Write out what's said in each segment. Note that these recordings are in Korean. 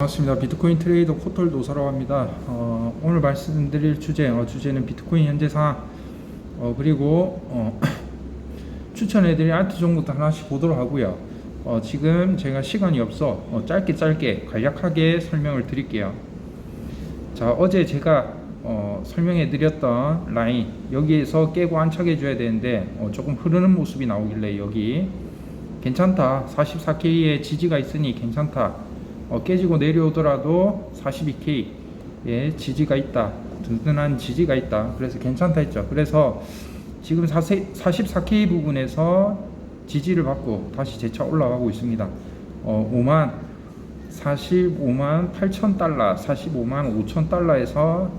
반갑습니다. 비트코인 트레이더 코털 노사라고 합니다. 어, 오늘 말씀드릴 주제, 어, 주제는 비트코인 현재 상황, 어, 그리고 어, 추천해드릴 아트 종목도 하나씩 보도록 하고요. 어, 지금 제가 시간이 없어 어, 짧게 짧게 간략하게 설명을 드릴게요. 자, 어제 제가 어, 설명해드렸던 라인 여기에서 깨고 안착해 줘야 되는데 어, 조금 흐르는 모습이 나오길래 여기 괜찮다. 44K의 지지가 있으니 괜찮다. 어, 깨지고 내려오더라도 42K의 지지가 있다. 든든한 지지가 있다. 그래서 괜찮다 했죠. 그래서 지금 44K 부분에서 지지를 받고 다시 재차 올라가고 있습니다. 어, 5만 45만 8천 달러, 45만 5천 달러에서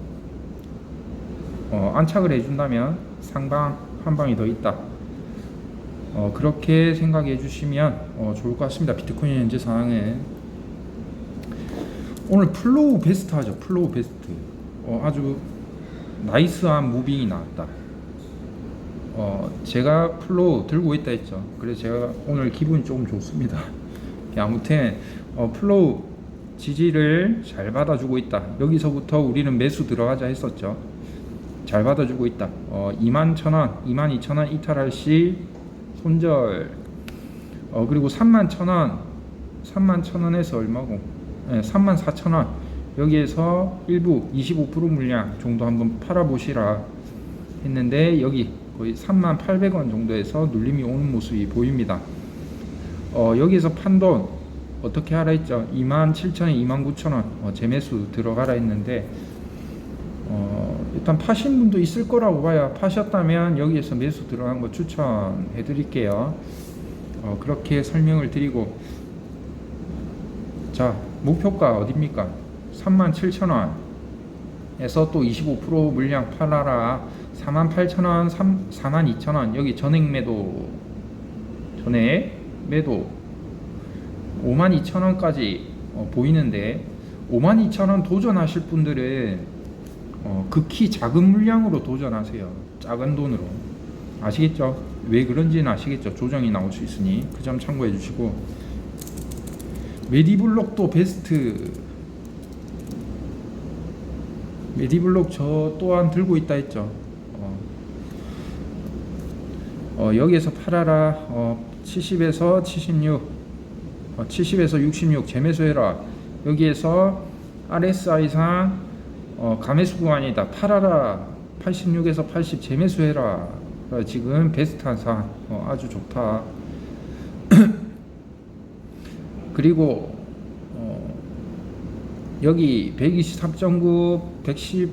어, 안착을 해준다면 상방 한 방이 더 있다. 어, 그렇게 생각해 주시면 어, 좋을 것 같습니다. 비트코인 현재 상황에 오늘 플로우 베스트 하죠. 플로우 베스트. 어, 아주 나이스한 무빙이 나왔다. 어, 제가 플로우 들고 있다 했죠. 그래서 제가 오늘 기분이 조금 좋습니다. 아무튼 어, 플로우 지지를 잘 받아주고 있다. 여기서부터 우리는 매수 들어가자 했었죠. 잘 받아주고 있다. 어, 2만 천원, 2만 2천 원 이탈할 시 손절. 어, 그리고 3만 천 원, 3만 천 원에서 얼마고? 네, 3만 4천 원. 여기에서 일부 25% 물량 정도 한번 팔아보시라 했는데 여기 거의 3만 800원 정도에서 눌림이 오는 모습이 보입니다. 어, 여기에서 판돈 어떻게 하라 했죠? 2만 7천 원, 2만 9천 원 어, 재매수 들어가라 했는데 어, 일단 파신 분도 있을 거라고 봐요. 파셨다면 여기에서 매수 들어간 거 추천해 드릴게요. 어, 그렇게 설명을 드리고 자 목표가 어딥니까? 37,000원에서 또 25% 물량 팔아라 48,000원, 42,000원 여기 전액 매도 전액 매도 52,000원까지 어, 보이는데 52,000원 도전하실 분들은 어, 극히 작은 물량으로 도전하세요. 작은 돈으로. 아시겠죠? 왜 그런지는 아시겠죠? 조정이 나올 수 있으니 그 점 참고해 주시고 메디블록도 베스트 메디블록 저 또한 들고 있다 했죠. 어, 어, 여기에서 팔아라. 어, 70에서 76, 어, 70에서 66 재매수해라. 여기에서 RSI상 어, 가매수 구간이다. 팔아라. 86에서 80 재매수해라. 어, 지금 베스트한 상 어, 아주 좋다. 그리고 어, 여기 123.9, 110,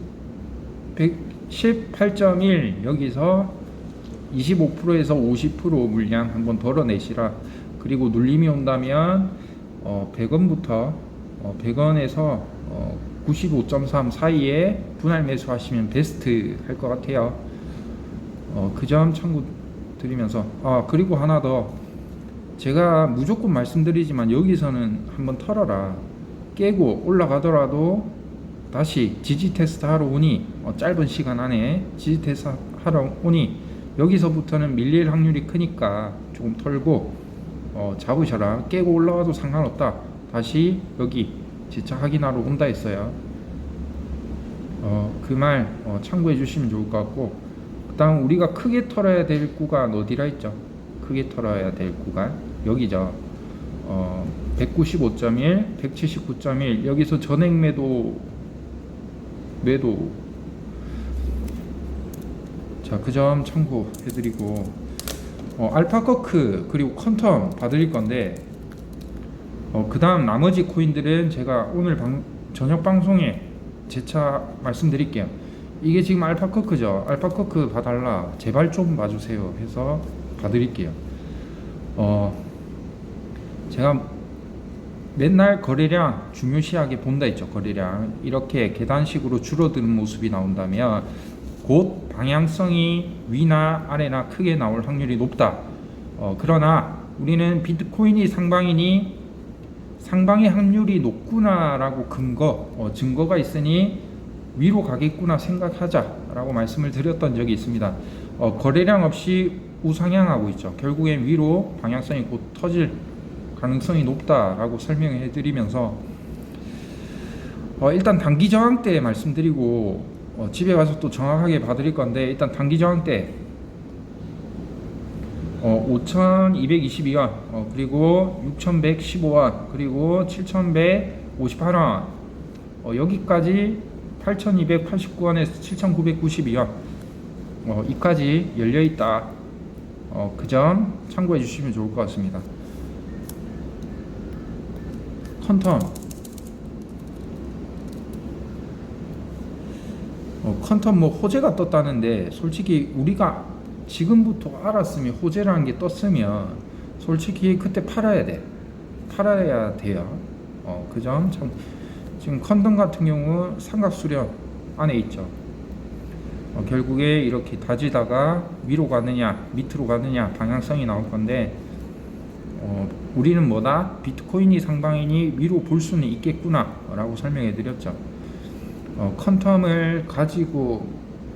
118.1 여기서 25%에서 50% 물량 한번 덜어내시라. 그리고 눌림이 온다면 어, 100원부터 어, 100원에서 어, 95.3 사이에 분할 매수하시면 베스트 할 것 같아요. 어, 그 점 참고 드리면서 아 그리고 하나 더 제가 무조건 말씀드리지만 여기서는 한번 털어라. 깨고 올라가더라도 다시 지지 테스트 하러 오니 어, 짧은 시간 안에 지지 테스트 하러 오니 여기서부터는 밀릴 확률이 크니까 조금 털고 어, 잡으셔라. 깨고 올라와도 상관없다. 다시 여기 재차 확인하러 온다 했어요. 어, 그말 어, 참고해 주시면 좋을 것 같고 그 다음 우리가 크게 털어야 될 구간 어디라 했죠? 크게 털어야 될 구간 여기죠. 어, 195.1, 179.1 여기서 전액 매도 매도 자 그 점 참고해드리고 어, 알파커크 그리고 컨텀 봐드릴 건데 어, 그 다음 나머지 코인들은 제가 오늘 방, 저녁 방송에 재차 말씀드릴게요. 이게 지금 알파커크죠. 알파커크 봐달라. 제발 좀 봐주세요. 해서 봐드릴게요. 어, 제가 맨날 거래량 중요시하게 본다 했죠. 거래량 이렇게 계단식으로 줄어드는 모습이 나온다면 곧 방향성이 위나 아래나 크게 나올 확률이 높다. 어, 그러나 우리는 비트코인이 상방이니 상방의 확률이 높구나라고 근거, 어, 증거가 있으니 위로 가겠구나 생각하자라고 말씀을 드렸던 적이 있습니다. 어, 거래량 없이 우상향하고 있죠. 결국엔 위로 방향성이 곧 터질 가능성이 높다라고 설명해 드리면서 어, 일단 단기 저항대 말씀드리고 어, 집에 가서 또 정확하게 봐드릴 건데 일단 단기 저항대 어, 5,222원 어, 그리고 6,115원 그리고 7,158원 어, 여기까지 8,289원에서 7,992원 어, 이까지 열려 있다. 어, 그 점 참고해 주시면 좋을 것 같습니다. 컨텀. 어, 컨텀 뭐 호재가 떴다는데 솔직히 우리가 지금부터 알았으면 호재라는 게 떴으면 솔직히 그때 팔아야 돼. 팔아야 돼요. 어, 그점 참 지금 컨텀 같은 경우 삼각 수렴 안에 있죠. 어, 결국에 이렇게 다지다가 위로 가느냐 밑으로 가느냐 방향성이 나올 건데 어, 우리는 뭐다? 비트코인이 상방이니 위로 볼 수는 있겠구나 라고 설명해 드렸죠. 어, 컨텀을 가지고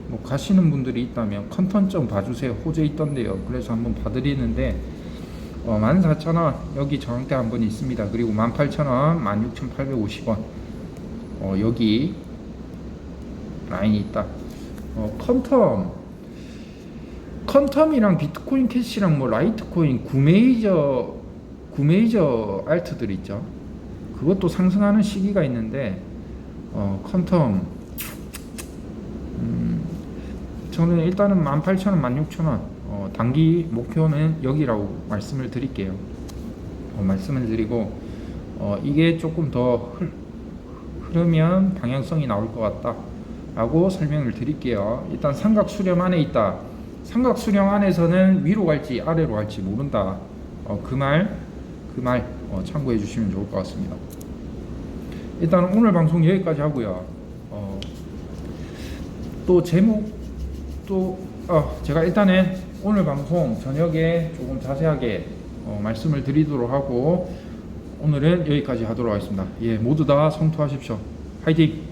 뭐 가시는 분들이 있다면 컨텀 좀 봐주세요. 호재 있던데요. 그래서 한번 봐드리는데 어, 14,000원 여기 저항대 한번 있습니다. 그리고 18,000원 16,850원. 어, 여기 라인이 있다. 어, 컨텀. 컨텀이랑 비트코인 캐시랑 뭐 라이트코인 구메이저 구메이저 알트들 있죠 그것도 상승하는 시기가 있는데 어, 컨텀 음, 저는 일단은 18,000원, 16,000원 어, 단기 목표는 여기라고 말씀을 드릴게요. 어, 말씀을 드리고 어, 이게 조금 더 흐, 흐르면 방향성이 나올 것 같다 라고 설명을 드릴게요. 일단 삼각 수렴 안에 있다. 삼각 수렴 안에서는 위로 갈지 아래로 갈지 모른다. 어, 그말 그말 참고해 주시면 좋을 것 같습니다. 일단 오늘 방송 여기까지 하고요. 어, 또 제목 또 어, 제가 일단은 오늘 방송 저녁에 조금 자세하게 어, 말씀을 드리도록 하고 오늘은 여기까지 하도록 하겠습니다. 예, 모두 다 성투하십시오. 화이팅!